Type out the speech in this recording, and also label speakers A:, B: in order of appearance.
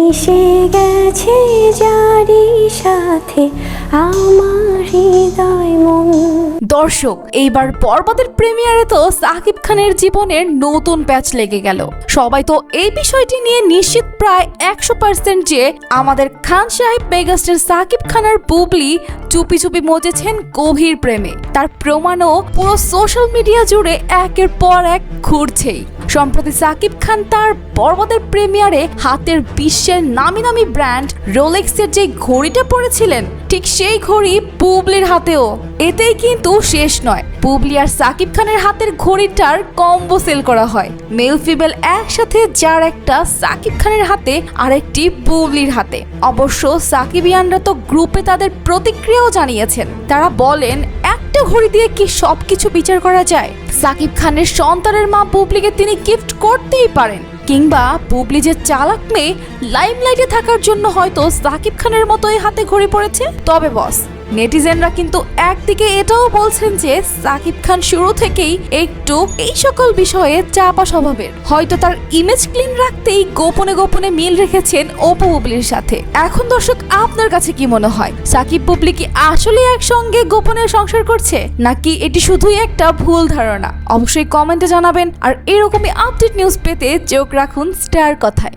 A: মিশে গেছে যারি সাথে আমার হৃদয় মন।
B: দর্শক, এইবার বরবাদের প্রিমিয়ারে তো সাকিব খানের জীবনের নতুন প্যাচ লেগে গেল। সবাই তো এই বিষয়টি নিয়ে নিশ্চিত প্রায় একশো পার্সেন্ট যে আমাদের খান সাহেব মেগাস্টার সাকিব খানের বুবলি চুপি চুপি মজেছেন গভীর প্রেমে। তার প্রমাণও পুরো সোশ্যাল মিডিয়া জুড়ে একের পর এক ঘুরছেই। সম্প্রতি সাকিব খান তার বরবাদের প্রিমিয়ারে হাতের বিশ্বের নামি নামি ব্র্যান্ড রোলেক্সের যে ঘড়িটা পরেছিলেন, ঠিক সেই ঘড়ি পুবলির হাতেও। এতেই কিন্তু শেষ নয়। পুবলি আর সাকিব খানের হাতের ঘড়িটার কম্বো সেল করা হয়। মেল ফিমেল একসাথে যার একটা সাকিব খানের হাতে, আরেকটি পুবলির হাতে। অবশ্য সাকিবিয়ানরা তো গ্রুপে তাদের প্রতিক্রিয়াও জানিয়েছেন। তারা বলেন একটা ঘড়ি দিয়ে কি সবকিছু বিচার করা যায়? সাকিব খানের সন্তানের মা পুবলিকে তিনি গিফট করতেই পারেন। কিংবা পুবলি যে চালাক মেয়ে লাইমলাইটে থাকার জন্য হয়তো সাকিব খানের মতোই হাতে ঘড়ি পড়েছে? তবে বস নেটিজেনরা কিন্তু একদিকে এটাও বলছেন যে সাকিব খান শুরু থেকেই একটু এই সকল বিষয়ে চাপা স্বভাবের। হয়তো তার ইমেজ ক্লিন রাখতেই গোপনে গোপনে মিল রেখেছেন অপু বুবলির সাথে। এখন দর্শক, আপনার কাছে কি মনে হয়? সাকিব বুবলি কি আসলে একসঙ্গে গোপনে সংসার করছে? নাকি এটি শুধুই একটা ভুল ধারণা? অবশ্যই কমেন্টে জানাবেন আর এরকমই আপডেট নিউজ পেতে চোখ রাখুন স্টার কথায়।